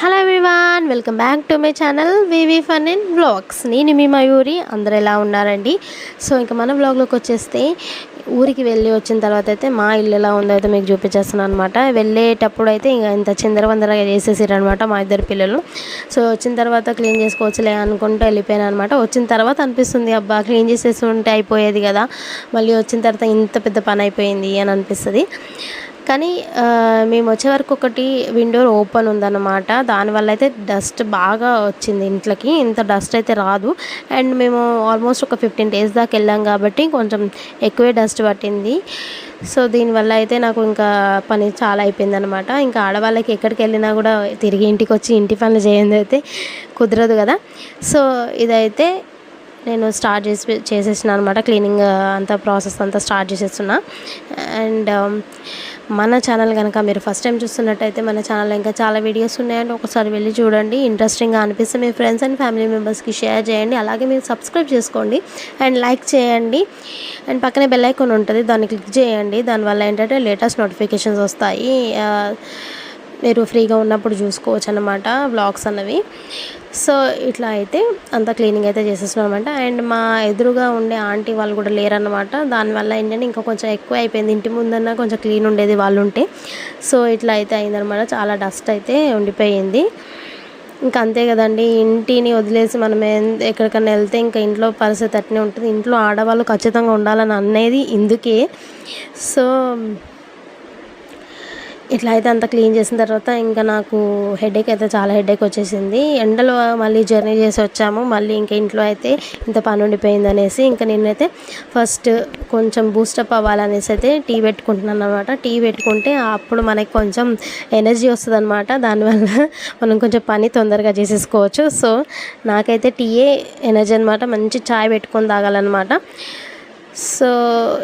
Hello everyone welcome back to my channel V V fun in vlogs నేను మీ మయూరి అందరు ఎలా ఉన్నారండి? సో ఇంకా మన వ్లాగ్లోకి వచ్చేస్తే ఊరికి వెళ్ళి వచ్చిన తర్వాత అయితే మా ఇల్లు ఎలా ఉందో అయితే మీకు చూపించేస్తున్నాను అనమాట వెళ్ళేటప్పుడు అయితే ఇంకా ఇంత చిందరవందరగా చేసేసారు అనమాట మా ఇద్దరు పిల్లలు. సో వచ్చిన తర్వాత క్లీన్ చేసుకోవచ్చులే అనుకుంటూ వెళ్ళిపోయాను అనమాట వచ్చిన తర్వాత అనిపిస్తుంది అబ్బా క్లీన్ చేసేసి ఉంటే అయిపోయేది కదా. మళ్ళీ వచ్చిన తర్వాత ఇంత పెద్ద పని అయిపోయింది అని అనిపిస్తుంది. కానీ మేము వచ్చే వరకు ఒకటి విండో ఓపెన్ ఉందన్నమాట. దానివల్ల అయితే డస్ట్ బాగా వచ్చింది ఇంట్లోకి. ఇంత డస్ట్ అయితే రాదు. అండ్ మేము ఆల్మోస్ట్ ఒక ఫిఫ్టీన్ డేస్ దాకా వెళ్ళాం కాబట్టి కొంచెం ఎక్కువే డస్ట్ పట్టింది. సో దీనివల్ల అయితే నాకు ఇంకా పని చాలా అయిపోయింది అనమాట ఇంకా ఆడవాళ్ళకి ఎక్కడికి వెళ్ళినా కూడా తిరిగి ఇంటికి వచ్చి ఇంటి పనులు చేయండి అయితే కుదరదు కదా. సో ఇదైతే నేను స్టార్ట్ చేసి చేసేసిన అనమాట క్లీనింగ్ అంతా ప్రాసెస్ అంతా స్టార్ట్ చేసేస్తున్నా. అండ్ మన ఛానల్ కనుక మీరు ఫస్ట్ టైం చూస్తున్నట్టయితే మన ఛానల్ ఇంకా చాలా వీడియోస్ ఉన్నాయండి. ఒకసారి వెళ్ళి చూడండి. ఇంట్రెస్టింగ్గా అనిపిస్తే మీ ఫ్రెండ్స్ అండ్ ఫ్యామిలీ మెంబర్స్కి షేర్ చేయండి. అలాగే మీరు సబ్స్క్రైబ్ చేసుకోండి. అండ్ లైక్ చేయండి. అండ్ పక్కనే బెల్ ఐకాన్ ఉంటుంది. దాన్ని క్లిక్ చేయండి. దానివల్ల ఏంటంటే లేటెస్ట్ నోటిఫికేషన్స్ వస్తాయి. Uh, మీరు ఫ్రీగా ఉన్నప్పుడు చూసుకోవచ్చు అనమాట బ్లాగ్స్ అన్నవి. సో ఇట్లా అయితే అంతా క్లీనింగ్ అయితే చేసేస్తున్నాం అనమాట అండ్ మా ఎదురుగా ఉండే ఆంటీ వాళ్ళు కూడా లేరన్నమాట. దానివల్ల ఏంటంటే ఇంకా కొంచెం ఎక్కువ అయిపోయింది. ఇంటి ముందన్నా కొంచెం క్లీన్ ఉండేది వాళ్ళు ఉంటే. సో ఇట్లా అయితే అయిందనమాట చాలా డస్ట్ అయితే ఉండిపోయింది. ఇంకా అంతే కదండి. ఇంటిని వదిలేసి మనం ఎక్కడికైనా ఎక్కడికన్నా వెళ్తే ఇంకా ఇంట్లో పరిస్థితి అట్నే ఉంటుంది. ఇంట్లో ఆడవాళ్ళు ఖచ్చితంగా ఉండాలని అనేది ఇందుకే. సో ఇట్లా అయితే అంతా క్లీన్ చేసిన తర్వాత ఇంకా నాకు హెడేక్ అయితే చాలా హెడేక్ వచ్చేసింది. ఎండలో మళ్ళీ జర్నీ చేసి వచ్చాము. మళ్ళీ ఇంకా ఇంట్లో అయితే ఇంత పని ఉండిపోయింది అనేసి ఇంకా నేనైతే ఫస్ట్ కొంచెం బూస్టప్ అవ్వాలనేసి అయితే టీ పెట్టుకుంటున్నాను అనమాట టీ పెట్టుకుంటే అప్పుడు మనకి కొంచెం ఎనర్జీ వస్తుంది అనమాట దానివల్ల మనం కొంచెం పని తొందరగా చేసేసుకోవచ్చు. సో నాకైతే టీయే ఎనర్జీ అనమాట మంచి చాయ్ పెట్టుకొని తాగాలన్నమాట. సో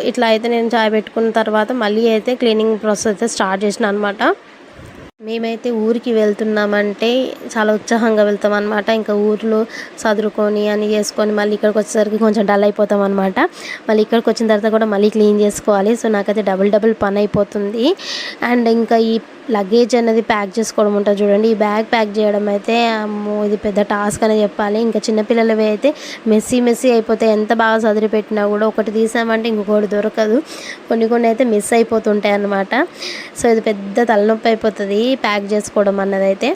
ఇట్లా అయితే నేను చాయ్ పెట్టుకున్న తర్వాత మళ్ళీ అయితే క్లీనింగ్ ప్రాసెస్ అయితే స్టార్ట్ చేసిన అనమాట మేమైతే ఊరికి వెళ్తున్నామంటే చాలా ఉత్సాహంగా వెళ్తాం అనమాట ఇంకా ఊర్లో చదువుకొని అని చేసుకొని మళ్ళీ ఇక్కడికి వచ్చేసరికి కొంచెం డల్ అయిపోతాం అనమాట మళ్ళీ ఇక్కడికి వచ్చిన తర్వాత కూడా మళ్ళీ క్లీన్ చేసుకోవాలి. సో నాకైతే డబుల్ డబుల్ పని అయిపోతుంది. అండ్ ఇంకా ఈ లగేజ్ అనేది ప్యాక్ చేసుకోవడం ఉంటుంది చూడండి. ఈ బ్యాగ్ ప్యాక్ చేయడం అయితే అమ్మో ఇది పెద్ద టాస్క్ అనే చెప్పాలి. ఇంకా చిన్నపిల్లలవి అయితే మెస్సీ మెస్సీ అయిపోతే ఎంత బాగా చదివి పెట్టినా కూడా ఒకటి తీసామంటే ఇంకొకటి దొరకదు. కొన్ని కొన్ని అయితే మిస్ అయిపోతుంటాయి అన్నమాట. సో ఇది పెద్ద తలనొప్పి అయిపోతుంది. ప్యాక్ చేసుకోవడం అన్నది అయితే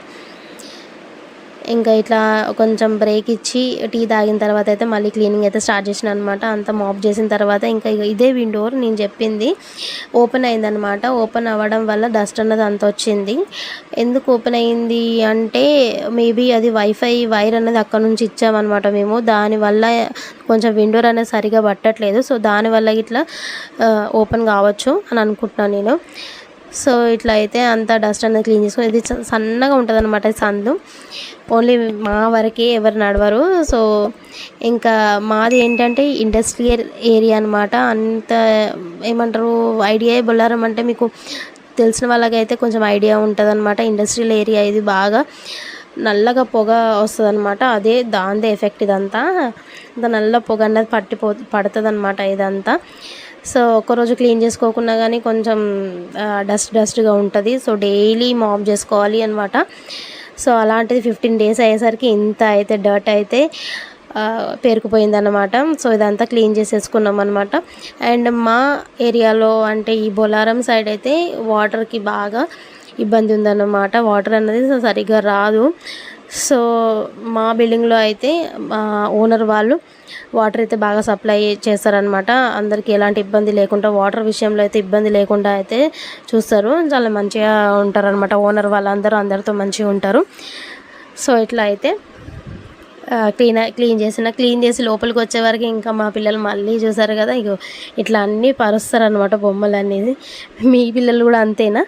ఇంకా ఇట్లా కొంచెం బ్రేక్ ఇచ్చి టీ తాగిన తర్వాత అయితే మళ్ళీ క్లీనింగ్ అయితే స్టార్ట్ చేసిన అనమాట అంతా మాప్ చేసిన తర్వాత ఇంకా ఇదే విండోర్ నేను చెప్పింది. ఓపెన్ అయిందనమాట. ఓపెన్ అవ్వడం వల్ల డస్ట్ అన్నది అంత వచ్చింది. ఎందుకు ఓపెన్ అయింది అంటే మేబీ అది వైఫై వైర్ అనేది అక్కడ నుంచి ఇచ్చామన్నమాట మేము. దానివల్ల కొంచెం విండోర్ అనేది సరిగా పట్టట్లేదు. సో దానివల్ల ఇట్లా ఓపెన్ కావచ్చు అని అనుకుంటున్నాను నేను. సో ఇట్లా అయితే అంతా డస్ట్ అనేది క్లీన్ చేసుకొని ఇది సన్నగా ఉంటుంది అనమాట సందు. ఓన్లీ మా వరకే ఎవరు నడవరు. సో ఇంకా మాది ఏంటంటే ఇండస్ట్రియల్ ఏరియా అనమాట అంత ఏమంటారు ఐడియా బొల్లారం అంటే మీకు తెలిసిన వాళ్ళకైతే కొంచెం ఐడియా ఉంటుంది అనమాట ఇండస్ట్రియల్ ఏరియా ఇది బాగా నల్లగా పొగ వస్తుంది అనమాట అదే దాందే ఎఫెక్ట్ ఇదంతా. ఇంత నల్ల పొగ అన్నది పట్టిపో పడుతుంది అనమాట ఇదంతా. సో ఒక్కరోజు క్లీన్ చేసుకోకున్నా కానీ కొంచెం డస్ట్ డస్ట్గా ఉంటుంది. సో డైలీ మాప్ చేసుకోవాలి అనమాట. సో అలాంటిది ఫిఫ్టీన్ డేస్ అయ్యేసరికి ఇంత అయితే డర్ట్ అయితే పేరుకుపోయిందన్నమాట. సో ఇదంతా క్లీన్ చేసేసుకున్నాం అనమాట అండ్ మా ఏరియాలో అంటే ఈ బొలారం సైడ్ అయితే వాటర్కి బాగా ఇబ్బంది ఉందన్నమాట. వాటర్ అన్నది సరిగ్గా రాదు. సో మా బిల్డింగ్లో అయితే మా ఓనర్ వాళ్ళు వాటర్ అయితే బాగా సప్లై చేస్తారనమాట అందరికీ ఎలాంటి ఇబ్బంది లేకుండా వాటర్ విషయంలో అయితే ఇబ్బంది లేకుండా అయితే చూస్తారు. చాలా మంచిగా ఉంటారనమాట ఓనర్ వాళ్ళందరూ అందరితో మంచిగా ఉంటారు. సో ఇట్లా అయితే క్లీన్ క్లీన్ చేసిన క్లీన్ చేసి లోపలికి వచ్చేవరకు ఇంకా మా పిల్లలు మళ్ళీ చూసారు కదా ఇగో ఇట్లా అన్నీ పరుస్తారు అనమాట బొమ్మలు అనేది మీ పిల్లలు కూడా అంతేనా?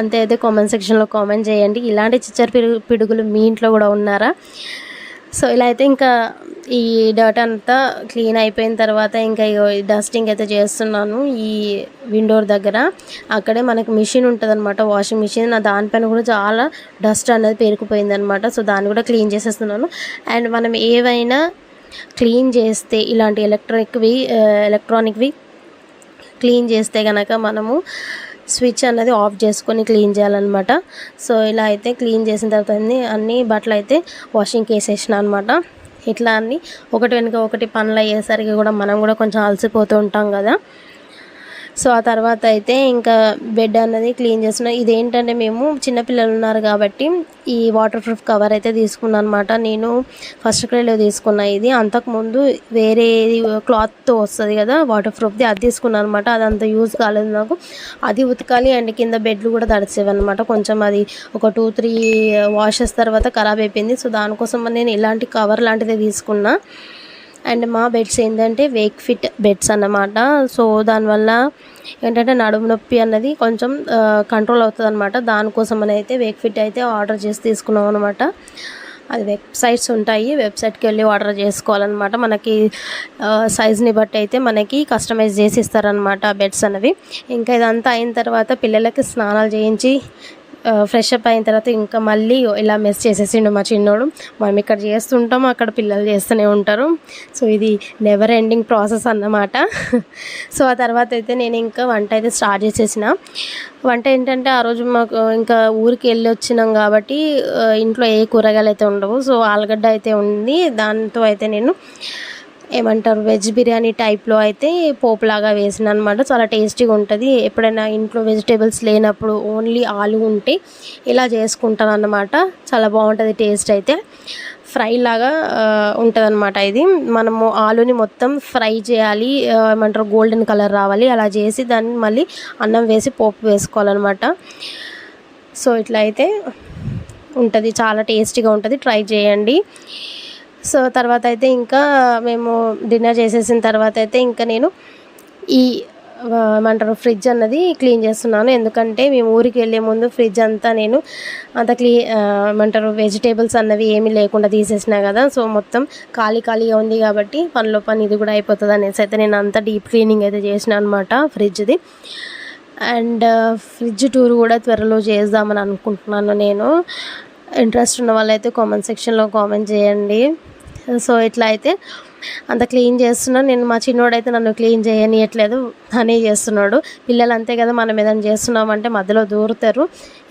అంతే అయితే కామెంట్ సెక్షన్లో కామెంట్ చేయండి. ఇలాంటి చిచ్చర పిడుగు పిడుగులు మీ ఇంట్లో కూడా ఉన్నారా? సో ఇలా అయితే ఇంకా ఈ డర్ట్ అంతా క్లీన్ అయిపోయిన తర్వాత ఇంకా డస్టింగ్ అయితే చేస్తున్నాను ఈ విండోర్ దగ్గర. అక్కడే మనకు మిషన్ ఉంటుంది అనమాట వాషింగ్ మిషన్ నా దానిపైన కూడా చాలా డస్ట్ అనేది పేరుకుపోయింది అనమాట సో దాన్ని కూడా క్లీన్ చేసేస్తున్నాను. అండ్ మనం ఏవైనా క్లీన్ చేస్తే ఇలాంటి ఎలక్ట్రిక్వి ఎలక్ట్రానిక్వి క్లీన్ చేస్తే కనుక మనము స్విచ్ అన్నది ఆఫ్ చేసుకొని క్లీన్ చేయాలన్నమాట. సో ఇలా అయితే క్లీన్ చేసిన తర్వాత అన్ని అన్ని బట్టలు అయితే వాషింగ్కి వేసేసిన అనమాట ఇట్లా అన్ని ఒకటి వెనుక ఒకటి పనులు అయ్యేసరికి కూడా మనం కూడా కొంచెం అలసిపోతూ ఉంటాం కదా. సో ఆ తర్వాత అయితే ఇంకా బెడ్ అన్నది క్లీన్ చేస్తున్నాం. ఇదేంటంటే మేము చిన్నపిల్లలు ఉన్నారు కాబట్టి ఈ వాటర్ ప్రూఫ్ కవర్ అయితే తీసుకున్నాను అనమాట నేను ఫస్ట్ క్రైలో తీసుకున్నా ఇది. అంతకుముందు వేరే క్లాత్తో వస్తుంది కదా వాటర్ ప్రూఫ్ది అది తీసుకున్నాను అనమాట అది అంత యూజ్ కాలేదు నాకు. అది ఉతకాలి అండ్ కింద బెడ్లు కూడా తడిసేవన్నమాట కొంచెం అది ఒక టూ త్రీ వాషెస్ తర్వాత ఖరాబ్ అయిపోయింది. సో దానికోసం నేను ఇలాంటి కవర్ లాంటిది తీసుకున్నా. అండ్ మా బెడ్స్ ఏంటంటే వేక్ ఫిట్ బెడ్స్ అన్నమాట. సో దానివల్ల ఏంటంటే నడుము నొప్పి అన్నది కొంచెం కంట్రోల్ అవుతుంది అనమాట దానికోసం అని అయితే వేక్ ఫిట్ అయితే ఆర్డర్ చేసి తీసుకున్నాం అనమాట అది వెబ్సైట్స్ ఉంటాయి వెబ్సైట్కి వెళ్ళి ఆర్డర్ చేసుకోవాలన్నమాట. మనకి సైజ్ని బట్టి అయితే మనకి కస్టమైజ్ చేసి ఇస్తారనమాట బెడ్స్ అనేవి. ఇంకా ఇదంతా అయిన తర్వాత పిల్లలకి స్నానాలు చేయించి ఫ్రెష్ అప్ అయిన తర్వాత ఇంకా మళ్ళీ ఇలా మెస్ చేసేసిండు మా చిన్నోడు. మనం ఇక్కడ చేస్తుంటాం అక్కడ పిల్లలు చేస్తూనే ఉంటారు. సో ఇది నెవర్ ఎండింగ్ ప్రాసెస్ అన్నమాట. సో ఆ తర్వాత అయితే నేను ఇంకా వంట అయితే స్టార్ట్ చేసేసిన. వంట ఏంటంటే ఆ రోజు మాకు ఇంకా ఊరికి వెళ్ళి వచ్చినాం కాబట్టి ఇంట్లో ఏ కూరగాయలు అయితే ఉండవు. సో ఆలుగడ్డ అయితే ఉంది. దాంతో అయితే నేను ఏమంటారు వెజ్ బిర్యానీ టైప్లో అయితే పోపులాగా వేసిన అనమాట చాలా టేస్టీగా ఉంటుంది. ఎప్పుడైనా ఇంట్లో వెజిటేబుల్స్ లేనప్పుడు ఓన్లీ ఆలు ఉంటే ఇలా చేసుకుంటాను అన్నమాట చాలా బాగుంటుంది టేస్ట్ అయితే. ఫ్రై లాగా ఉంటుంది అనమాట ఇది. మనము ఆలుని మొత్తం ఫ్రై చేయాలి. ఏమంటారు గోల్డెన్ కలర్ రావాలి. అలా చేసి దాన్ని మళ్ళీ అన్నం వేసి పోపు వేసుకోవాలన్నమాట. సో ఇట్లా అయితే ఉంటుంది. చాలా టేస్టీగా ఉంటుంది. ట్రై చేయండి. సో తర్వాత అయితే ఇంకా మేము డిన్నర్ చేసేసిన తర్వాత అయితే ఇంకా నేను ఈ ఏమంటారు ఫ్రిడ్జ్ అన్నది క్లీన్ చేస్తున్నాను. ఎందుకంటే మేము ఊరికి వెళ్ళే ముందు ఫ్రిడ్జ్ అంతా నేను అంత క్లీ ఏమంటారు వెజిటేబుల్స్ అన్నవి ఏమీ లేకుండా తీసేసిన కదా సో మొత్తం ఖాళీ ఖాళీగా ఉంది కాబట్టి పనిలో పని ఇది కూడా అయిపోతుంది అనేసి అయితే నేను అంత డీప్ క్లీనింగ్ అయితే చేసిన అనమాట ఫ్రిడ్జ్ది అండ్ ఫ్రిడ్జ్ టూర్ కూడా త్వరలో చేద్దామని అనుకుంటున్నాను నేను. ఇంట్రెస్ట్ ఉన్న వాళ్ళైతే కామెంట్ సెక్షన్లో కామెంట్ చేయండి. సో ఇట్లా అయితే అంత క్లీన్ చేస్తున్నాను నేను మా చిన్నోడైతే నన్ను క్లీన్ చేయనియట్లేదు. తనే చేస్తున్నాడు. పిల్లలు అంతే కదా మనం ఏదైనా చేస్తున్నామంటే మధ్యలో దూరుతారు.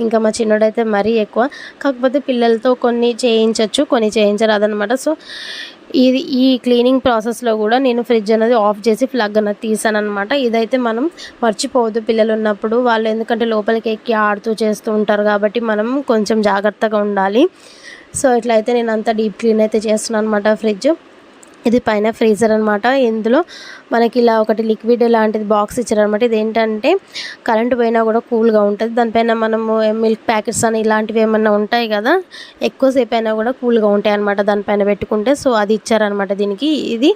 ఇంకా మా చిన్నోడైతే మరీ ఎక్కువ. కాకపోతే పిల్లలతో కొన్ని చేయించవచ్చు కొన్ని చేయించరాదనమాట సో ఇది ఈ క్లీనింగ్ ప్రాసెస్లో కూడా నేను ఫ్రిడ్జ్ అనేది ఆఫ్ చేసి ప్లగ్ అనేది తీసాను అనమాట ఇదైతే మనం మర్చిపోవద్దు పిల్లలు ఉన్నప్పుడు. వాళ్ళు ఎందుకంటే లోపలికి ఎక్కి ఆడుతూ చేస్తూ ఉంటారు కాబట్టి మనం కొంచెం జాగ్రత్తగా ఉండాలి. సో ఇట్లయితే నేను అంతా డీప్ క్లీన్ అయితే చేస్తున్నాను అనమాట ఫ్రిడ్జ్ ఇది పైన ఫ్రీజర్ అనమాట ఇందులో మనకి ఇలా ఒకటి లిక్విడ్ లాంటిది బాక్స్ ఇచ్చారనమాట ఇది ఏంటంటే కరెంట్ పోయినా కూడా కూల్గా ఉంటుంది. దానిపైన మనము మిల్క్ ప్యాకెట్స్ అని ఇలాంటివి ఏమన్నా ఉంటాయి కదా ఎక్కువసేపు అయినా కూడా కూల్గా ఉంటాయి అనమాట దానిపైన పెట్టుకుంటే. సో అది ఇచ్చారనమాట దీనికి. ఇది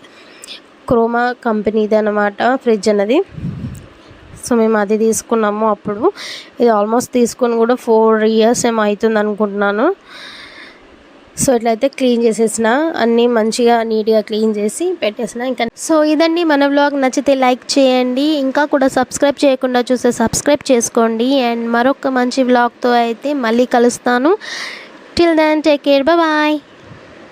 క్రోమా కంపెనీది అనమాట ఫ్రిడ్జ్ అన్నది. సో మేము అది తీసుకున్నాము అప్పుడు. ఇది ఆల్మోస్ట్ తీసుకొని కూడా ఫోర్ ఇయర్స్ ఏమో అవుతుంది అనుకుంటున్నాను. సో ఇట్లయితే క్లీన్ చేసేసిన అన్నీ మంచిగా నీట్గా క్లీన్ చేసి పెట్టేసిన ఇంకా. సో ఇదండి మన బ్లాగ్ నచ్చితే లైక్ చేయండి. ఇంకా కూడా సబ్స్క్రైబ్ చేయకుండా చూస్తే సబ్స్క్రైబ్ చేసుకోండి. అండ్ మరొక మంచి వ్లాగ్తో అయితే మళ్ళీ కలుస్తాను. Till then take care bye